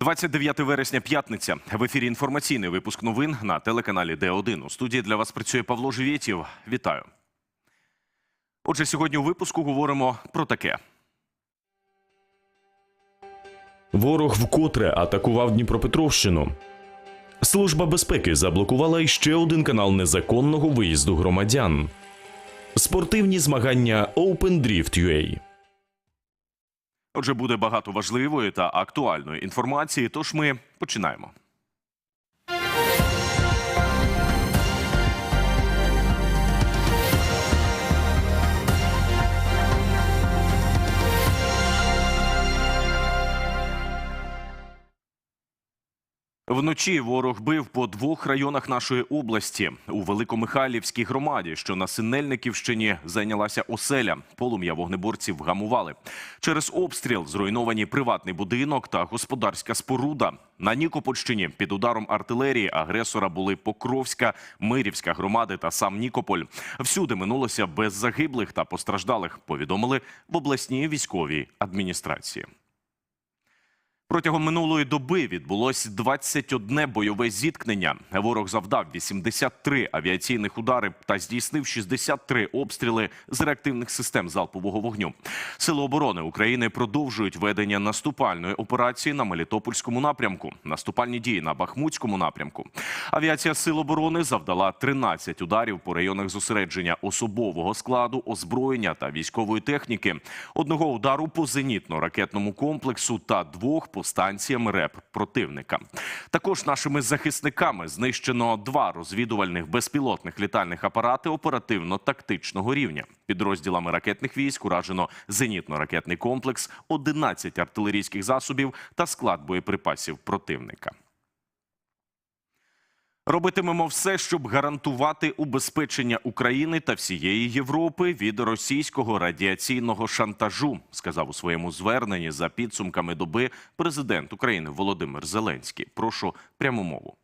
29 вересня, п'ятниця. В ефірі інформаційний випуск новин на телеканалі Д1. У студії для вас працює Павло Живєтів. Вітаю. Отже, сьогодні у випуску говоримо про таке. Ворог вкотре атакував Дніпропетровщину. Служба безпеки заблокувала іще один канал незаконного виїзду громадян. Спортивні змагання Open Drift UA. Отже, буде багато важливої та актуальної інформації. Тож ми починаємо. Вночі ворог бив по двох районах нашої області у Великомихайлівській громаді, що на Синельниківщині зайнялася оселя. Полум'я вогнеборців вгамували. Через обстріл зруйновані приватний будинок та господарська споруда. На Нікопольщині під ударом артилерії агресора були Покровська, Мирівська громади та сам Нікополь. Всюди минулося без загиблих та постраждалих. Повідомили в обласній військовій адміністрації. Протягом минулої доби відбулось 21 бойове зіткнення. Ворог завдав 83 авіаційних удари та здійснив 63 обстріли з реактивних систем залпового вогню. Сили оборони України продовжують ведення наступальної операції на Мелітопольському напрямку, наступальні дії на Бахмутському напрямку. Авіація Сил оборони завдала 13 ударів по районах зосередження особового складу, озброєння та військової техніки, одного удару по зенітно-ракетному комплексу та двох по станціям РЕП противника. Також нашими захисниками знищено два розвідувальних безпілотних літальних апарати оперативно-тактичного рівня. Підрозділами ракетних військ уражено зенітно-ракетний комплекс, 11 артилерійських засобів та склад боєприпасів противника. Робитимемо все, щоб гарантувати убезпечення України та всієї Європи від російського радіаційного шантажу, сказав у своєму зверненні за підсумками доби президент України Володимир Зеленський. Прошу пряму мову.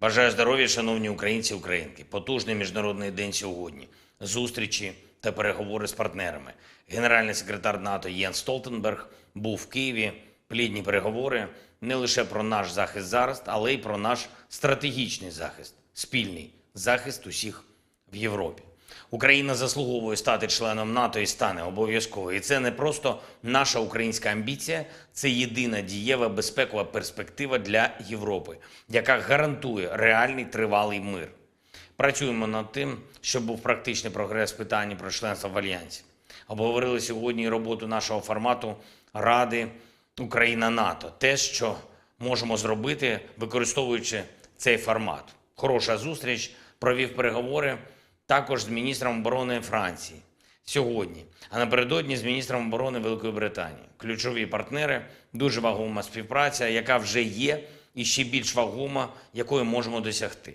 Бажаю здоров'я, шановні українці українки. Потужний міжнародний день сьогодні. Зустрічі та переговори з партнерами. Генеральний секретар НАТО Єн Столтенберг був в Києві. Плідні переговори не лише про наш захист зараз, але й про наш стратегічний захист, спільний захист усіх в Європі. Україна заслуговує стати членом НАТО і стане обов'язково. І це не просто наша українська амбіція, це єдина дієва безпекова перспектива для Європи, яка гарантує реальний тривалий мир. Працюємо над тим, щоб був практичний прогрес в питанні про членство в альянсі. Обговорили сьогодні роботу нашого формату Ради Україна НАТО. Те, що можемо зробити, використовуючи цей формат. Хороша зустріч провів переговори також з міністром оборони Франції сьогодні, а напередодні з міністром оборони Великої Британії. Ключові партнери, дуже вагома співпраця, яка вже є, і ще більш вагома, якої можемо досягти.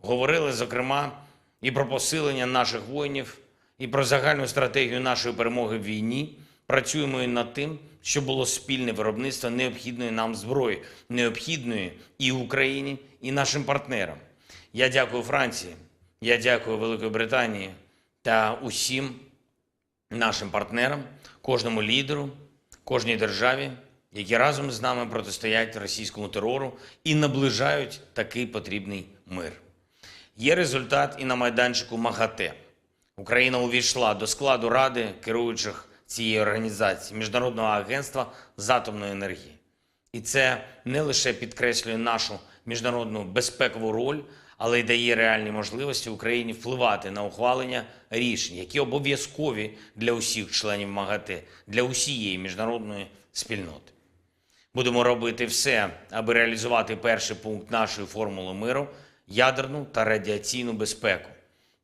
Говорили, зокрема, і про посилення наших воїнів, і про загальну стратегію нашої перемоги в війні. Працюємо і над тим, щоб було спільне виробництво необхідної нам зброї, необхідної і Україні, і нашим партнерам. Я дякую Франції, я дякую Великої Британії та усім нашим партнерам, кожному лідеру, кожній державі, які разом з нами протистоять російському терору і наближають такий потрібний мир. Є результат і на майданчику МАГАТЕ. Україна увійшла до складу ради керуючих цієї організації Міжнародного агентства з атомної енергії. І це не лише підкреслює нашу міжнародну безпекову роль, але й дає реальні можливості Україні впливати на ухвалення рішень, які обов'язкові для усіх членів МАГАТЕ, для усієї міжнародної спільноти. Будемо робити все, аби реалізувати перший пункт нашої формули миру ядерну та радіаційну безпеку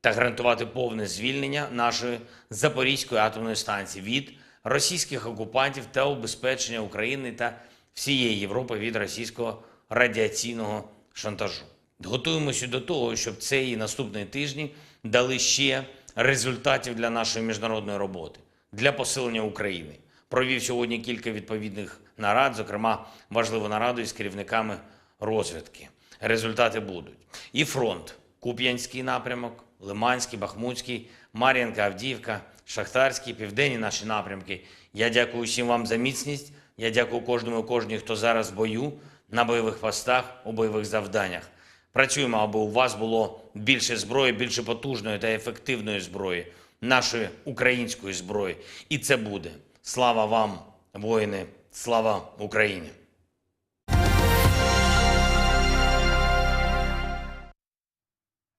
та гарантувати повне звільнення нашої Запорізької атомної станції від російських окупантів та убезпечення України та всієї Європи від російського радіаційного шантажу. Готуємося до того, щоб цей і наступні тижні дали ще результатів для нашої міжнародної роботи, для посилення України. Провів сьогодні кілька відповідних нарад, зокрема важливу нараду із керівниками розвідки. Результати будуть. І фронт, Куп'янський напрямок, Лиманський, Бахмутський, Мар'їнка, Авдіївка, Шахтарський, південні наші напрямки. Я дякую всім вам за міцність Я дякую кожному і кожній, хто зараз в бою, на бойових постах, у бойових завданнях. Працюємо, аби у вас було більше зброї, більше потужної та ефективної зброї, нашої української зброї. І це буде. Слава вам, воїни! Слава Україні!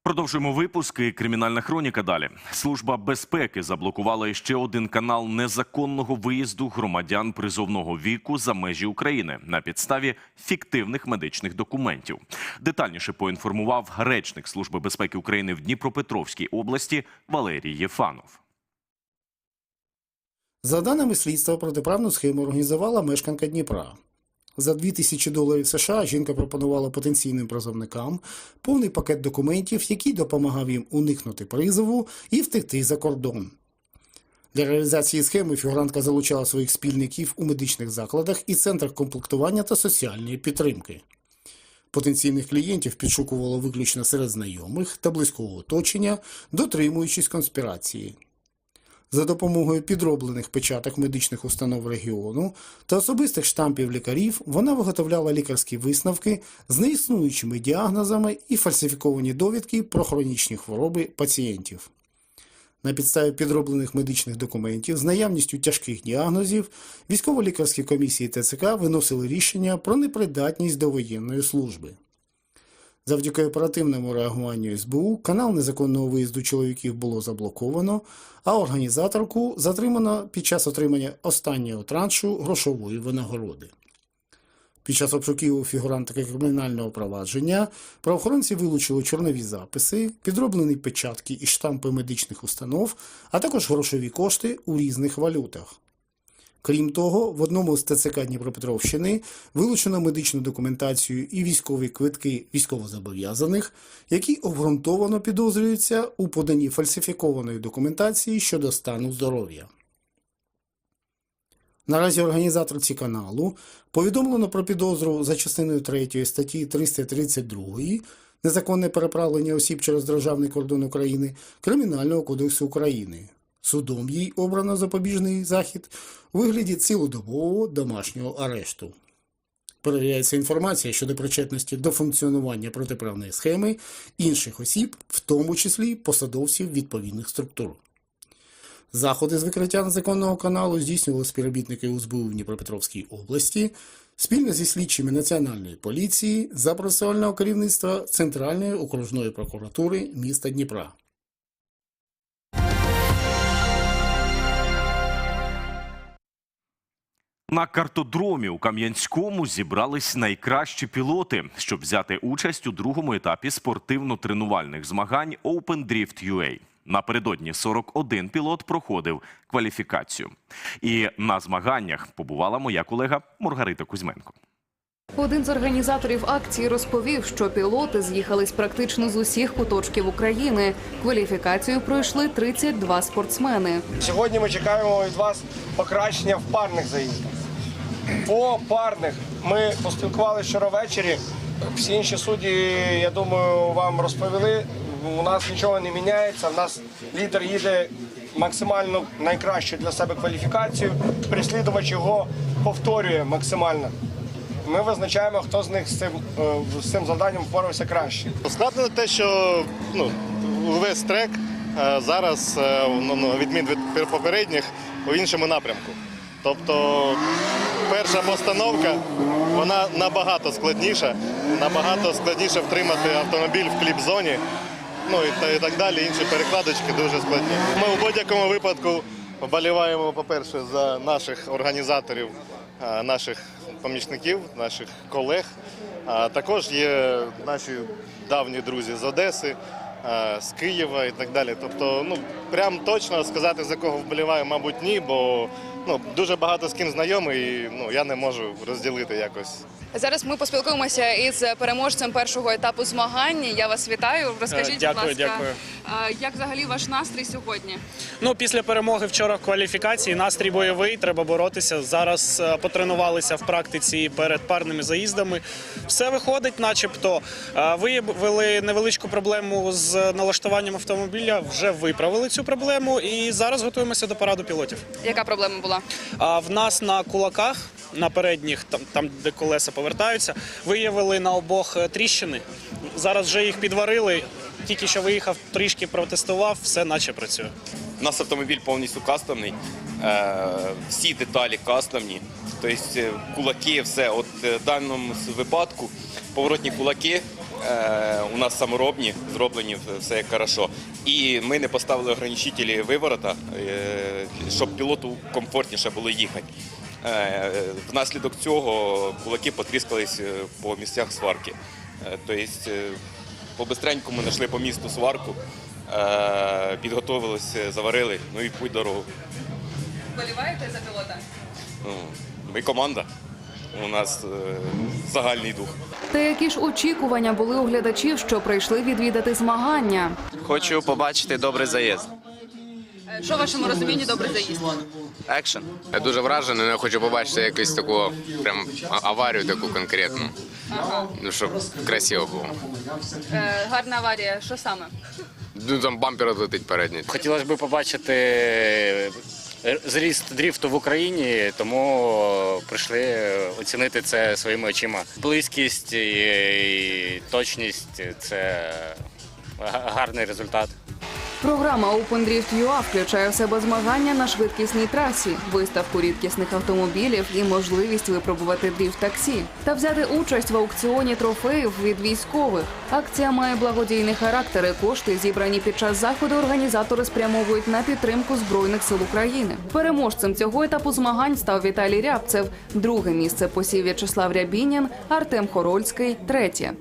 Продовжуємо випуск і кримінальна хроніка. Далі служба безпеки заблокувала іще один канал незаконного виїзду громадян призовного віку за межі України на підставі фіктивних медичних документів. Детальніше поінформував речник служби безпеки України в Дніпропетровській області Валерій Єфанов. За даними слідства, протиправну схему організувала мешканка Дніпра. За 2000 доларів США жінка пропонувала потенційним призовникам повний пакет документів, який допомагав їм уникнути призову і втекти за кордон. Для реалізації схеми фігурантка залучала своїх спільників у медичних закладах і центрах комплектування та соціальної підтримки. Потенційних клієнтів підшукувало виключно серед знайомих та близького оточення, дотримуючись конспірації. За допомогою підроблених печаток медичних установ регіону та особистих штампів лікарів вона виготовляла лікарські висновки з неіснуючими діагнозами і фальсифіковані довідки про хронічні хвороби пацієнтів. На підставі підроблених медичних документів з наявністю тяжких діагнозів військово-лікарські комісії ТЦК виносили рішення про непридатність до воєнної служби. Завдяки оперативному реагуванню СБУ канал незаконного виїзду чоловіків було заблоковано, а організаторку затримано під час отримання останнього траншу грошової винагороди. Під час обшуків у фігурантки кримінального провадження правоохоронці вилучили чорнові записи, підроблені печатки і штампи медичних установ, а також грошові кошти у різних валютах. Крім того, в одному з ТЦК Дніпропетровщини вилучено медичну документацію і військові квитки військовозобов'язаних, які обґрунтовано підозрюються у поданні фальсифікованої документації щодо стану здоров'я. Наразі організаторці каналу повідомлено про підозру за частиною 3 статті 332 незаконне переправлення осіб через державний кордон України Кримінального кодексу України. Судом їй обрано запобіжний захід у вигляді цілодобового домашнього арешту. Перевіряється інформація щодо причетності до функціонування протиправної схеми інших осіб, в тому числі посадовців відповідних структур. Заходи з викриття незаконного каналу здійснювали співробітники УСБУ в Дніпропетровській області спільно зі слідчими Національної поліції за процесуального керівництва Центральної окружної прокуратури міста Дніпра. На картодромі у Кам'янському зібрались найкращі пілоти, щоб взяти участь у другому етапі спортивно-тренувальних змагань Open Drift UA. Напередодні 41 пілот проходив кваліфікацію. І на змаганнях побувала моя колега Маргарита Кузьменко. Один з організаторів акції розповів, що пілоти з'їхались практично з усіх куточків України. Кваліфікацію пройшли 32 спортсмени. Сьогодні ми чекаємо від вас покращення в парних заїздах. По парних ми поспілкувалися вчора ввечері. Всі інші судді, я думаю, вам розповіли. У нас нічого не міняється. У нас лідер їде максимально найкращу для себе кваліфікацію. Переслідувач його повторює максимально. Ми визначаємо, хто з них з цим, е, з цим завданням впорався краще. Складно те, що ну, весь трек е, зараз, е, ну, ну, відмін від попередніх, у іншому напрямку. Тобто перша постановка вона набагато складніша, набагато складніше втримати автомобіль в кліп-зоні. Ну і, так далі. Інші перекладочки дуже складні. Ми в будь-якому випадку вболіваємо, по-перше, за наших організаторів, наших помічників, наших колег. А також є наші давні друзі з Одеси, з Києва і так далі. Тобто, ну прям точно сказати за кого вболіваю, мабуть, ні, бо ну дуже багато з ким знайомий, і ну я не можу розділити якось. Зараз ми поспілкуємося із переможцем першого етапу змагань. Я вас вітаю. Розкажіть, Е, дякую, будь ласка, дякую. е, як взагалі ваш настрій сьогодні? Ну, після перемоги вчора в кваліфікації настрій бойовий, треба боротися. Зараз е, потренувалися в практиці перед парними заїздами. Все виходить, начебто. Е, Виявили невеличку проблему з з налаштуванням автомобіля вже виправили цю проблему і зараз готуємося до параду пілотів. Яка проблема була? А в нас на кулаках, на передніх, там, там де колеса повертаються, виявили на обох е, тріщини. Зараз вже їх підварили. Тільки що виїхав, трішки протестував, все наче працює. У нас автомобіль повністю кастомний, е, всі деталі кастомні, тобто е, кулаки, все. От е, в даному випадку поворотні кулаки у нас саморобні, зроблені все як хорошо. І ми не поставили ограничителі виворота, щоб пілоту комфортніше було їхати. Внаслідок цього кулаки потріскались по місцях сварки. Тобто е, по-бистренькому знайшли по місту сварку, підготовилися, заварили, ну і путь дорогу. Вболіваєте за пілота? Ну, ми команда. У нас е, загальний дух. Та які ж очікування були у глядачів, що прийшли відвідати змагання? Хочу побачити добрий заїзд. Е, Що в вашому розумінні добре заїзд? Екшен. Я дуже вражений, я хочу побачити якусь таку прям аварію таку конкретну. Ну, щоб красиво було. Е, гарна аварія. Що саме? Ну там бампер летить передній. Хотілося б побачити е, зріст дріфту в Україні, тому прийшли оцінити це своїми очима. Близькість і точність це гарний результат. Програма Open Drift UA включає в себе змагання на швидкісній трасі, виставку рідкісних автомобілів і можливість випробувати дріфт таксі та взяти участь в аукціоні трофеїв від військових. Акція має благодійний характер. і Кошти, зібрані під час заходу, організатори спрямовують на підтримку збройних сил України. Переможцем цього етапу змагань став Віталій Рябцев. Друге місце посів В'ячеслав Рябінін, Артем Хорольський, третє.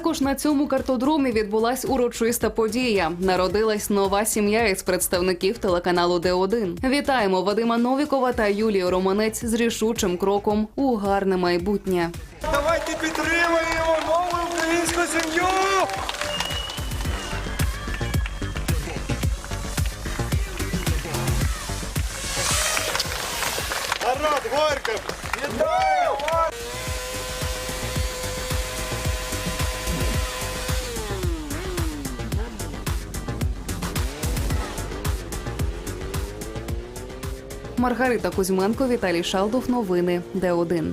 Також на цьому картодромі відбулась урочиста подія. Народилась нова сім'я із представників телеканалу Д1. Вітаємо Вадима Новікова та Юлію Романець з рішучим кроком у гарне майбутнє. Давайте підтримаємо нову українську сім'ю! Народ, горько! Вітаю Маргарита Кузьменко, Віталій Шалдов. Новини Д1.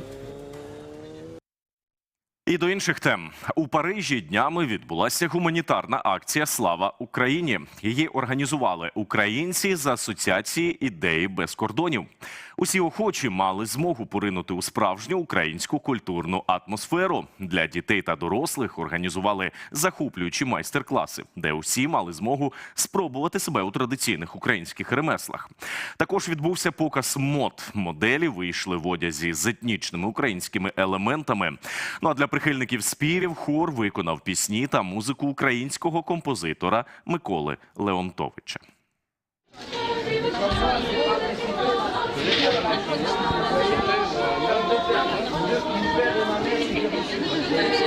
І до інших тем у Парижі днями відбулася гуманітарна акція Слава Україні. Її організували українці з асоціації ідеї без кордонів. Усі охочі мали змогу поринути у справжню українську культурну атмосферу. Для дітей та дорослих організували захоплюючі майстер-класи, де усі мали змогу спробувати себе у традиційних українських ремеслах. Також відбувся показ мод. Моделі вийшли в одязі з етнічними українськими елементами. Ну а для прихильників співів хор виконав пісні та музику українського композитора Миколи Леонтовича. Thank you.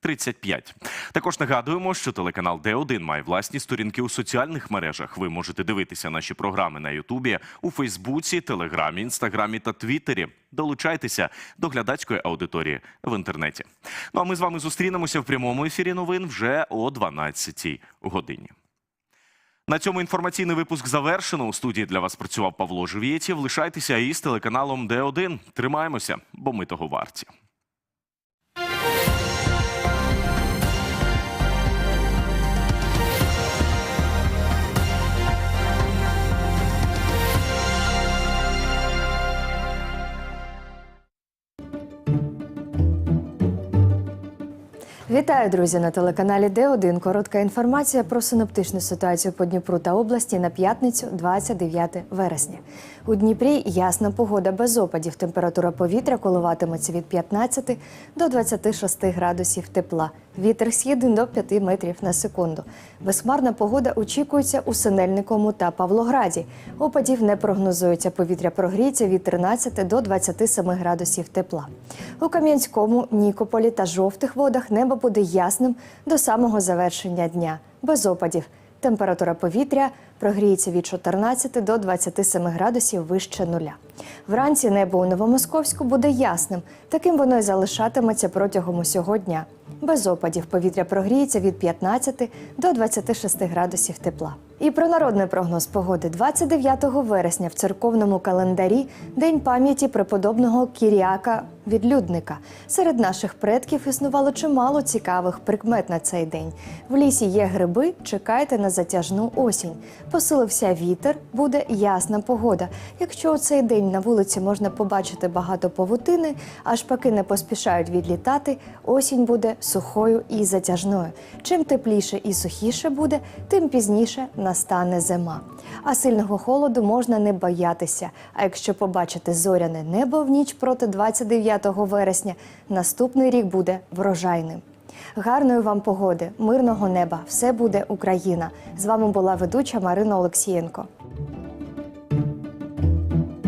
35. Також нагадуємо, що телеканал Д1 має власні сторінки у соціальних мережах. Ви можете дивитися наші програми на Ютубі, у Фейсбуці, Телеграмі, Інстаграмі та Твіттері. Долучайтеся до глядацької аудиторії в інтернеті. Ну а ми з вами зустрінемося в прямому ефірі новин вже о 12 годині. На цьому інформаційний випуск завершено. У студії для вас працював Павло Живєтєв. Лишайтеся із телеканалом Д1. Тримаємося, бо ми того варті. Вітаю, друзі, на телеканалі Д1. Коротка інформація про синоптичну ситуацію по Дніпру та області на п'ятницю, 29 вересня. У Дніпрі ясна погода без опадів. Температура повітря коливатиметься від 15 до 26 градусів тепла. Вітер східний до 5 метрів на секунду. Безхмарна погода очікується у Синельникому та Павлограді. Опадів не прогнозується. Повітря прогріється від 13 до 27 градусів тепла. У Кам'янському, Нікополі та жовтих водах небо буде ясним до самого завершення дня, без опадів. Температура повітря прогріється від 14 до 27 градусів вище нуля. Вранці небо у Новомосковську буде ясним. Таким воно й залишатиметься протягом усього дня. Без опадів повітря прогріється від 15 до 26 градусів тепла. І про народний прогноз погоди 29 вересня в церковному календарі День пам'яті преподобного Кіріака Відлюдника. Серед наших предків існувало чимало цікавих прикмет на цей день. В лісі є гриби, чекайте на затяжну осінь. Посилився вітер, буде ясна погода. Якщо у цей день на вулиці можна побачити багато павутини, а шпаки не поспішають відлітати, осінь буде сухою і затяжною. Чим тепліше і сухіше буде, тим пізніше настане зима. А сильного холоду можна не боятися. А якщо побачити зоряне небо в ніч проти 29 вересня, наступний рік буде врожайним. Гарної вам погоди, мирного неба! Все буде Україна! З вами була ведуча Марина Олексієнко.